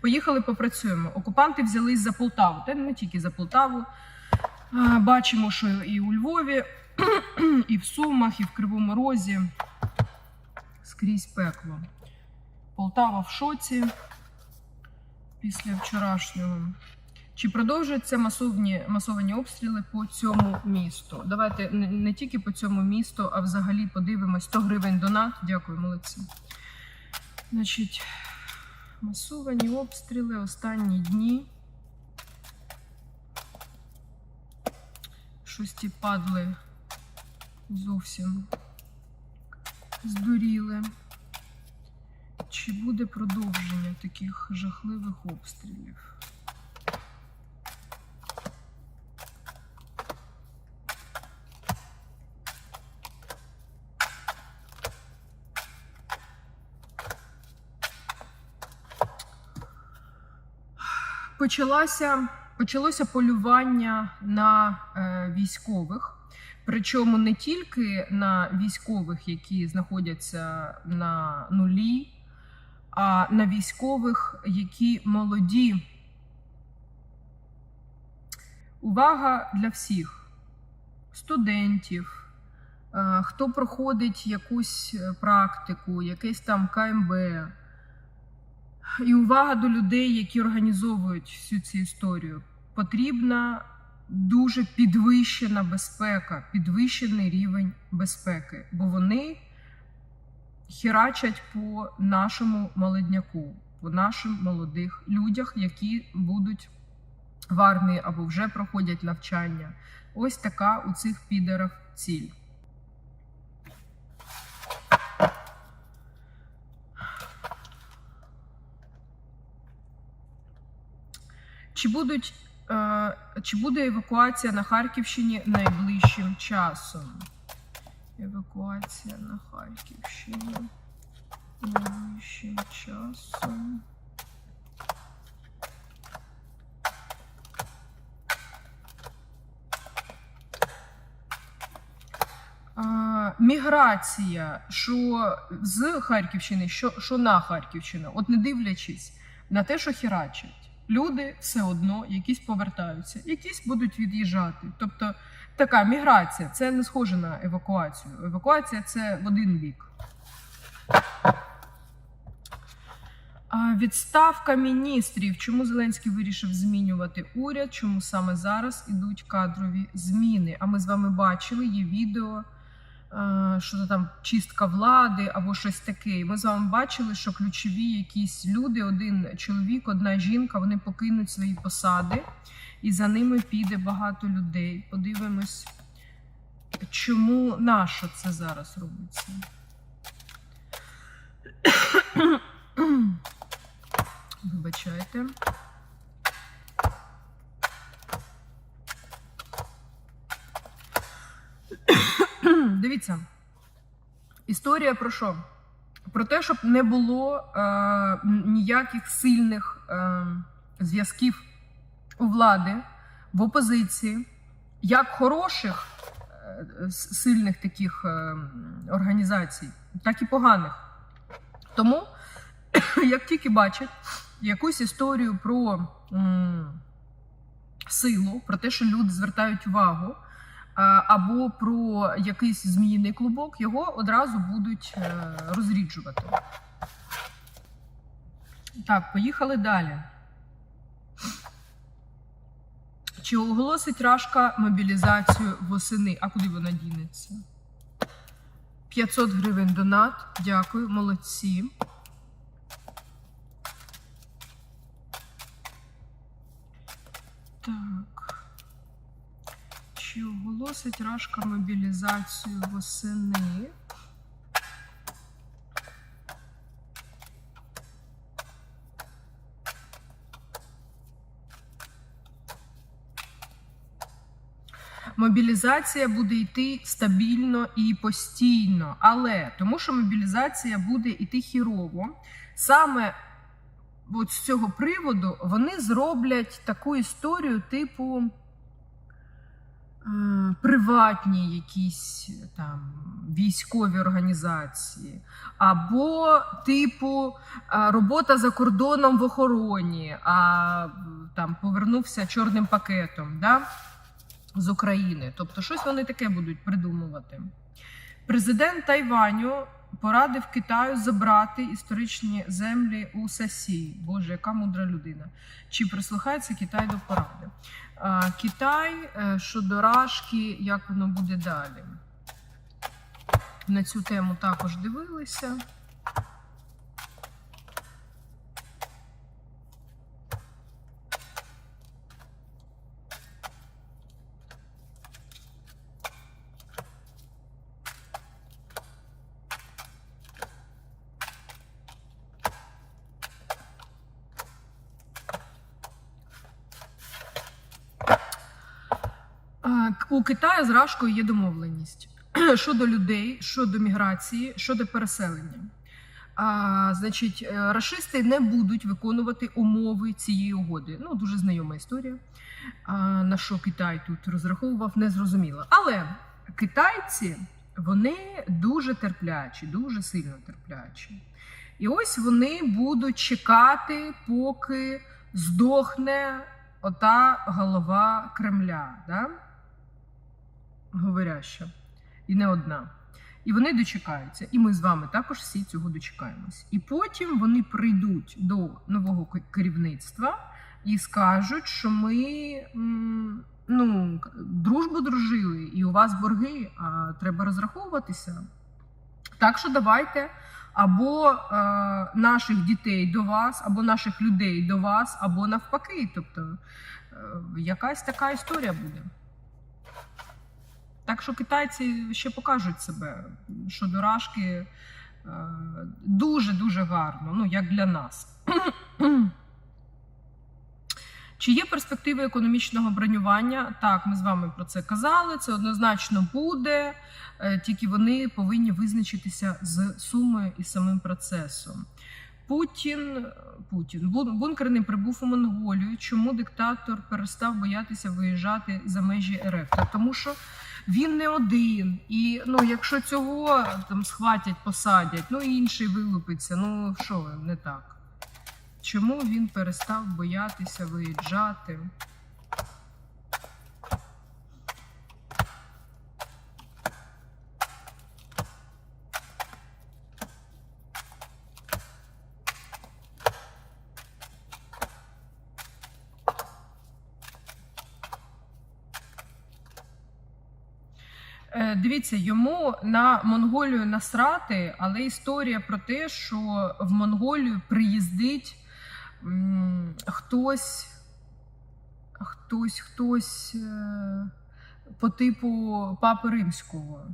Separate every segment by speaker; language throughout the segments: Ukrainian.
Speaker 1: Поїхали, попрацюємо. Окупанти взялись за Полтаву, та не тільки за Полтаву. Бачимо, що і у Львові, і в Сумах, і в Кривому Розі. Скрізь пекло. Полтава в шоці після вчорашнього. Чи продовжуються масовні, масовані обстріли по цьому місту? Давайте не, не тільки по цьому місту, а взагалі подивимось 100 гривень донат. Дякую, молодці. Значить, масовані обстріли останні дні. Щось ті падли зовсім здуріли. Чи буде продовження таких жахливих обстрілів? Почалася, почалося полювання на е, військових. Причому не тільки на військових, які знаходяться на нулі, а на військових, які молоді. Увага для всіх студентів, е, хто проходить якусь е, практику, якесь там КМБ. І увага до людей, які організовують всю цю історію. Потрібна дуже підвищена безпека, підвищений рівень безпеки, бо вони херачать по нашому молодняку, по нашим молодих людях, які будуть в армії або вже проходять навчання. Ось така у цих підерів ціль. Чи будуть е, чи буде евакуація на Харківщині найближчим часом? Евакуація на Харківщині найближчим часом. Міграція, що з Харківщини, що, що на Харківщину, от не дивлячись на те, що херачать, люди все одно якісь повертаються, якісь будуть від'їжджати. Тобто така міграція це не схоже на евакуацію. Евакуація це в один бік. Відставка міністрів. Чому Зеленський вирішив змінювати уряд? Чому саме зараз ідуть кадрові зміни? А ми з вами бачили є відео, що то там чистка влади або щось таке. І Ми з вами бачили, що ключові якісь люди, один чоловік, одна жінка, вони покинуть свої посади, і за ними піде багато людей. Подивимось, чому нащо це зараз робиться. Вибачайте. Дивіться, історія про що? Про те, щоб не було е, ніяких сильних е, зв'язків у влади в опозиції, як хороших е, сильних таких е, організацій, так і поганих. Тому, як тільки бачать якусь історію про м, силу, про те, що люди звертають увагу, або про якийсь зміїний клубок, його одразу будуть е, розріджувати. Так, поїхали далі. Чи оголосить Рашка мобілізацію восени? А куди вона дінеться? 500 гривень донат. Дякую, молодці. Так. Чи оголосить Рашка мобілізацію восени? Мобілізація буде йти стабільно і постійно, але тому, що мобілізація буде йти хірово, саме от з цього приводу вони зроблять таку історію, типу приватні якісь там військові організації, або типу е, робота за кордоном в охороні, а там повернувся чорним пакетом да, з України. Тобто, щось вони таке будуть придумувати. Президент Тайваню порадив Китаю забрати історичні землі у Сасії. Боже, яка мудра людина. Чи прислухається Китай до поради? Китай е, щодо Рашки, як воно буде далі? На цю тему також дивилися. У Китаю з Рашкою є домовленість щодо людей, щодо міграції, щодо переселення. А, значить, е, рашисти не будуть виконувати умови цієї угоди. Ну, дуже знайома історія. А, на що Китай тут розраховував, не зрозуміло. Але китайці вони дуже терплячі, дуже сильно терплячі. І ось вони будуть чекати, поки здохне ота голова Кремля. Да? Говоряща, і не одна. І вони дочекаються, і ми з вами також всі цього дочекаємось. І потім вони прийдуть до нового керівництва і скажуть, що ми ну, дружбу дружили, і у вас борги, а треба розраховуватися. Так що давайте або е, наших дітей до вас, або наших людей до вас, або навпаки. Тобто е, якась така історія буде. Так що китайці ще покажуть себе щодо рашки дуже дуже гарно, ну як для нас. Чи є перспективи економічного бронювання? Так, ми з вами про це казали. Це однозначно буде, е, тільки вони повинні визначитися з сумою і самим процесом. Путін, Путін бун- бункер не прибув у Монголію. Чому диктатор перестав боятися виїжджати за межі РФ? Тому що він не один. І ну, якщо цього там схватять, посадять, ну інший вилупиться. Ну що не так? Чому він перестав боятися виїжджати? Дивіться, йому на Монголію насрати, але історія про те, що в Монголію приїздить м, хтось, хтось, хтось е, по типу Папи Римського.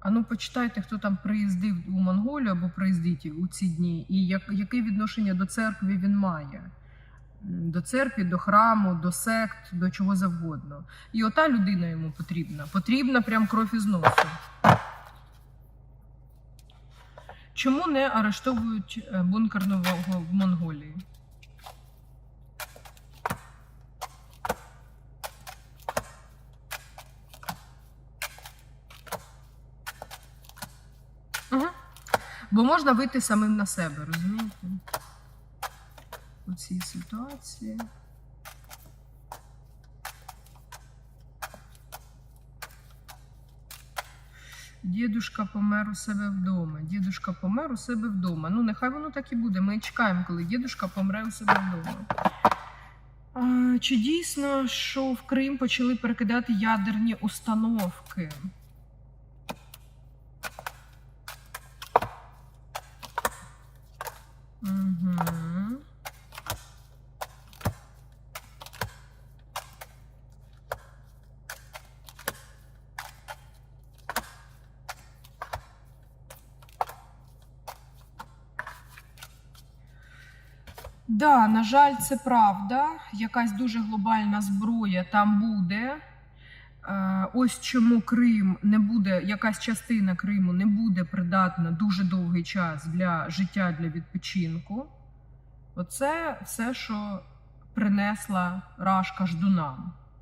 Speaker 1: А ну почитайте, хто там приїздив у Монголію або приїздить у ці дні, і як, яке відношення до церкви він має. До церкви, до храму, до сект, до чого завгодно. І ота людина йому потрібна. Потрібна прям кров із носу. Чому не арештовують е, бункерного в Монголії? Угу. Бо можна вийти самим на себе, розумієте? У цій ситуації. Дідушка помер у себе вдома. Дідушка помер у себе вдома. Ну, нехай воно так і буде. Ми чекаємо, коли дідушка помре у себе вдома. А, чи дійсно, що в Крим почали перекидати ядерні установки? Угу. Да, на жаль, це правда. Якась дуже глобальна зброя там буде. Е, Ось чому Крим не буде, якась частина Криму не буде придатна дуже довгий час для життя для відпочинку. Оце все, що принесла Рашка ждунам.